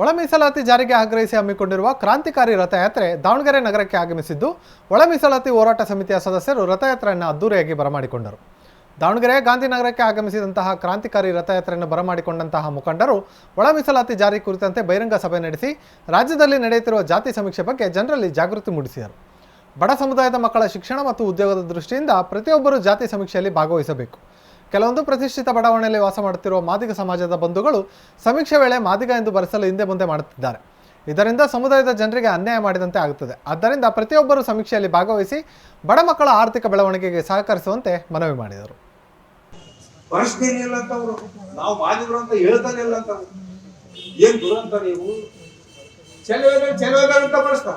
ಒಳ ಮೀಸಲಾತಿ ಜಾರಿಗೆ ಆಗ್ರಹಿಸಿ ಹಮ್ಮಿಕೊಂಡಿರುವ ಕ್ರಾಂತಿಕಾರಿ ರಥಯಾತ್ರೆ ದಾವಣಗೆರೆ ನಗರಕ್ಕೆ ಆಗಮಿಸಿದ್ದು, ಒಳ ಮೀಸಲಾತಿ ಹೋರಾಟ ಸಮಿತಿಯ ಸದಸ್ಯರು ರಥಯಾತ್ರೆಯನ್ನು ಅದ್ದೂರಿಯಾಗಿ ಬರಮಾಡಿಕೊಂಡರು. ದಾವಣಗೆರೆ ಗಾಂಧಿನಗರಕ್ಕೆ ಆಗಮಿಸಿದಂತಹ ಕ್ರಾಂತಿಕಾರಿ ರಥಯಾತ್ರೆಯನ್ನು ಬರಮಾಡಿಕೊಂಡಂತಹ ಮುಖಂಡರು ಒಳ ಮೀಸಲಾತಿ ಜಾರಿ ಕುರಿತಂತೆ ಬಹಿರಂಗ ಸಭೆ ನಡೆಸಿ, ರಾಜ್ಯದಲ್ಲಿ ನಡೆಯುತ್ತಿರುವ ಜಾತಿ ಸಮೀಕ್ಷೆ ಬಗ್ಗೆ ಜನರಲ್ಲಿ ಜಾಗೃತಿ ಮೂಡಿಸಿದರು. ಬಡ ಸಮುದಾಯದ ಮಕ್ಕಳ ಶಿಕ್ಷಣ ಮತ್ತು ಉದ್ಯೋಗದ ದೃಷ್ಟಿಯಿಂದ ಪ್ರತಿಯೊಬ್ಬರೂ ಜಾತಿ ಸಮೀಕ್ಷೆಯಲ್ಲಿ ಭಾಗವಹಿಸಬೇಕು. ಕೆಲವೊಂದು ಪ್ರತಿಷ್ಠಿತ ಬಡಾವಣೆಯಲ್ಲಿ ವಾಸ ಮಾಡುತ್ತಿರುವ ಮಾದಿಗ ಸಮಾಜದ ಬಂಧುಗಳು ಸಮೀಕ್ಷೆ ವೇಳೆ ಮಾದಿಗ ಎಂದು ಬರೆಸಲು ಹಿಂದೆ ಮುಂದೆ ಮಾಡುತ್ತಿದ್ದಾರೆ. ಇದರಿಂದ ಸಮುದಾಯದ ಜನರಿಗೆ ಅನ್ಯಾಯ ಮಾಡಿದಂತೆ ಆಗುತ್ತದೆ. ಆದ್ದರಿಂದ ಪ್ರತಿಯೊಬ್ಬರು ಸಮೀಕ್ಷೆಯಲ್ಲಿ ಭಾಗವಹಿಸಿ ಬಡ ಮಕ್ಕಳ ಆರ್ಥಿಕ ಬೆಳವಣಿಗೆಗೆ ಸಹಕರಿಸುವಂತೆ ಮನವಿ ಮಾಡಿದರು. ಇಲ್ಲ ಅಂತ ಇಲ್ಲ ಅಂತ ಅಂತ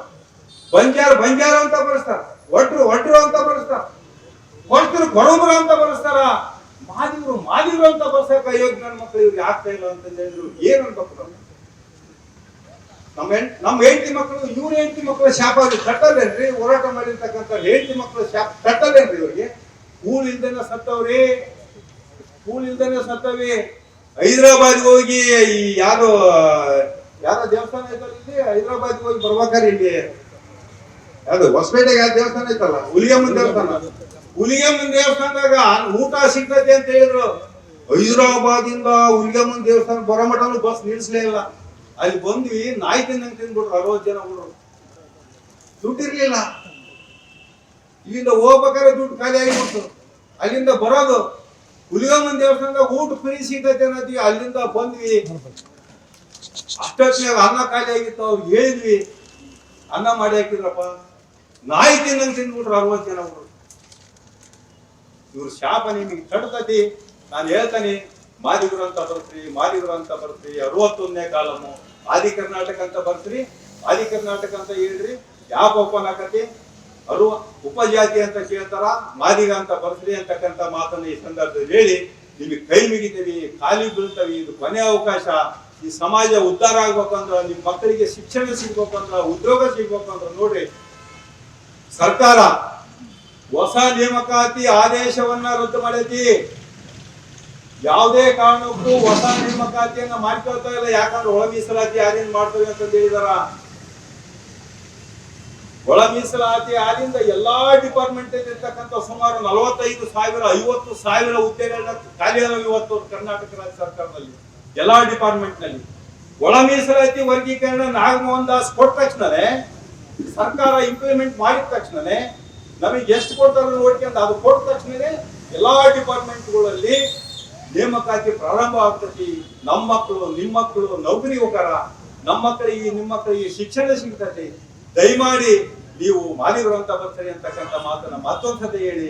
ಬಂಜಾರ ಬಂಜಾರ ಅಂತ ಅಂತ ಮಾದಿದ್ರು ಮಾದಿವರು ಅಂತ ಬರ್ಸಕ ಅಯೋಗ್ಯ ಮಕ್ಕಳು ಇವ್ರಿಗೆ ಆಗ್ತಾ ಇಲ್ಲ ಅಂತ ಹೇಳಿದ್ರು, ಏನು ಅನ್ಬೇಕು? ನಮ್ಮ ನಮ್ಮ ಹೆಂಡತಿ ಮಕ್ಕಳು ಇವ್ರ ಹೆಂಡತಿ ಮಕ್ಕಳು ಶಾಪ ಕಟ್ಟಲ್ಲೇನ್ರಿ ಹೋರಾಟ ಮಾಡಿರ್ತಕ್ಕಂಥ ಹೆಂಡತಿ ಮಕ್ಕಳು ಶಾಪ ಕಟ್ಟಲ್ಲೇನ್ರಿ ಇವ್ರಿಗೆ? ಕೂಲ್ ಇಲ್ದೇನೆ ಸತ್ತವ್ರಿ ಕೂಲ್ ಇಲ್ದೇನೆ ಸತ್ತವಿ ಹೈದರಾಬಾದ್ ಹೋಗಿ ಈ ಯಾರು, ಯಾರೋ ದೇವಸ್ಥಾನ ಐತಲ್ಲ ಇಲ್ಲಿ ಹೈದರಾಬಾದ್ ಹೋಗಿ ಬರ್ಬೇಕಾರೆ ಇಲ್ಲಿ? ಅದು ಹೊಸಪೇಟೆಗೆ ಯಾವ ದೇವಸ್ಥಾನ ಐತಲ್ಲ ಹುಲಿಯಮ್ಮನ ದೇವಸ್ಥಾನ? ಹುಲಿಯಮ್ಮನ ದೇವಸ್ಥಾನದಾಗ ಊಟ ಸಿಗ್ತೈತೆ ಅಂತ ಹೇಳಿದ್ರು. ಹೈದರಾಬಾದಿಂದ ಹುಲಿಯಮ್ಮನ ದೇವಸ್ಥಾನ ಬರೋ ಮಟನು ಬಸ್ ನಿಲ್ಸಲೇ ಇಲ್ಲ. ಅಲ್ಲಿ ಬಂದ್ವಿ ನಾಯಿ ತಿನ್ನಂಗ್ ತಿನ್ಬಿಟ್ರು ಅರವತ್ತು ಜನ ಹುಡುಗರು ದುಡ್ಡಿರ್ಲಿಲ್ಲ. ಇಲ್ಲಿಂದ ಹೋಗ್ಬೇಕಾದ್ರೆ ದುಡ್ಡು ಖಾಲಿ ಆಗಿಬಿಡ್ತು. ಅಲ್ಲಿಂದ ಬರೋದು ಹುಲಿಗಮ್ಮನ ದೇವಸ್ಥಾನದಾಗ ಊಟ ಫ್ರೀ ಸಿಗ್ತೈತೆ ಅನ್ನೋದ್ವಿ ಅಲ್ಲಿಂದ ಬಂದ್ವಿ. ಅಷ್ಟೊತ್ತಿನಾಗ ಅನ್ನ ಖಾಲಿ ಆಗಿತ್ತು ಅವ್ರಿಗೆ ಹೇಳಿದ್ವಿ. ಅನ್ನ ಮಾಡಿ ಹಾಕಿದ್ರಪ್ಪ. ನಾಯಿ ತಿನ್ನಂಗ್ ತಿಂದ್ಬಿಟ್ರು ಅರವತ್ತು ಜನ ಹುಡುಗರು ಇವ್ರ ಶಾಪ ನಿಮಗೆ ತಡ್ತತಿ, ನಾನು ಹೇಳ್ತಾನೆ ಮಾದಿಗರು ಅಂತ ಬರ್ತೀರಿ ಮಾದಿಗರು ಅಂತ ಬರ್ತೀರಿ, ಅರವತ್ತೊಂದನೇ ಕಾಲಮು. ಆದಿ ಕರ್ನಾಟಕ ಅಂತ ಬರ್ತೀರಿ, ಆದಿ ಕರ್ನಾಟಕ ಅಂತ ಹೇಳ್ರಿ, ಯಾವ ಓಪನ್ ಆಕತಿ ಅರು, ಉಪಜಾತಿ ಅಂತ ಕೇಳ್ತಾರ ಮಾದಿಗ ಅಂತ ಬರ್ತೀರಿ ಅಂತಕ್ಕಂಥ ಮಾತನ್ನ ಈ ಸಂದರ್ಭದಲ್ಲಿ ಹೇಳಿ, ನಿಮಗೆ ಕೈ ಮುಗಿತೀವಿ ಖಾಲಿ ಬೀಳ್ತವಿ, ಇದು ಕೊನೆ ಅವಕಾಶ. ಈ ಸಮಾಜ ಉದ್ಧಾರ ಆಗ್ಬೇಕಂದ್ರ, ನಿಮ್ಮ ಮಕ್ಕಳಿಗೆ ಶಿಕ್ಷಣ ಸಿಗ್ಬೇಕಂದ್ರ, ಉದ್ಯೋಗ ಸಿಗ್ಬೇಕಂದ್ರ ನೋಡ್ರಿ ಸರ್ಕಾರ ಹೊಸ ನೇಮಕಾತಿ ಆದೇಶವನ್ನ ರದ್ದು ಮಾಡೈತಿ. ಯಾವುದೇ ಕಾರಣಕ್ಕೂ ಹೊಸ ನೇಮಕಾತಿಯನ್ನ ಮಾಡ್ಕೊಳ್ತಾ ಇಲ್ಲ. ಯಾಕಂದ್ರೆ ಒಳ ಮೀಸಲಾತಿ ಯಾರಿಂದ ಮಾಡ್ತೇವೆ ಅಂತ ಹೇಳಿದಾರ. ಒಳ ಮೀಸಲಾತಿ ಆದಿಂದ ಎಲ್ಲಾ ಡಿಪಾರ್ಟ್ಮೆಂಟ್ ಇರ್ತಕ್ಕಂಥ ಸುಮಾರು ನಲವತ್ತೈದು ಸಾವಿರ, ಐವತ್ತು ಸಾವಿರ ಹುದ್ದೆಗಳನ್ನ ಖಾಲಿ ಇವತ್ತು ಕರ್ನಾಟಕ ರಾಜ್ಯ ಸರ್ಕಾರದಲ್ಲಿ, ಎಲ್ಲಾ ಡಿಪಾರ್ಟ್ಮೆಂಟ್ನಲ್ಲಿ. ಒಳ ಮೀಸಲಾತಿ ವರ್ಗೀಕರಣ ನಾಗಮೋಹನ್ ದಾಸ್ ಕೊಟ್ಟ ತಕ್ಷಣನೇ ಸರ್ಕಾರ ಇಂಪ್ಲಿಮೆಂಟ್ ಮಾಡಿದ ತಕ್ಷಣನೇ ನಮಗೆ ಎಷ್ಟು ಕೊಡ್ತಾರೋ ಅಂತ ಅದು ಕೊಟ್ಟ ತಕ್ಷಣನೇ ಎಲ್ಲಾ ಡಿಪಾರ್ಟ್ಮೆಂಟ್ಗಳಲ್ಲಿ ನೇಮಕಾತಿ ಪ್ರಾರಂಭ ಆಗ್ತತಿ. ನಮ್ಮ ಮಕ್ಕಳು, ನಿಮ್ಮ ಮಕ್ಕಳು, ನೌಕರಿ ಹೋಗಾರ ನಮ್ಮ ಮಕ್ಕಳಿಗೆ ನಿಮ್ಮ ಮಕ್ಕಳಿಗೆ ಶಿಕ್ಷಣ ಸಿಗ್ತತಿ ದಯಮಾಡಿ ನೀವು ಮಾಡಿರುವಂತ ಬರ್ತೀರಿ ಅಂತಕ್ಕಂಥ ಮಾತನ್ನ ಕಥೆ ಹೇಳಿ.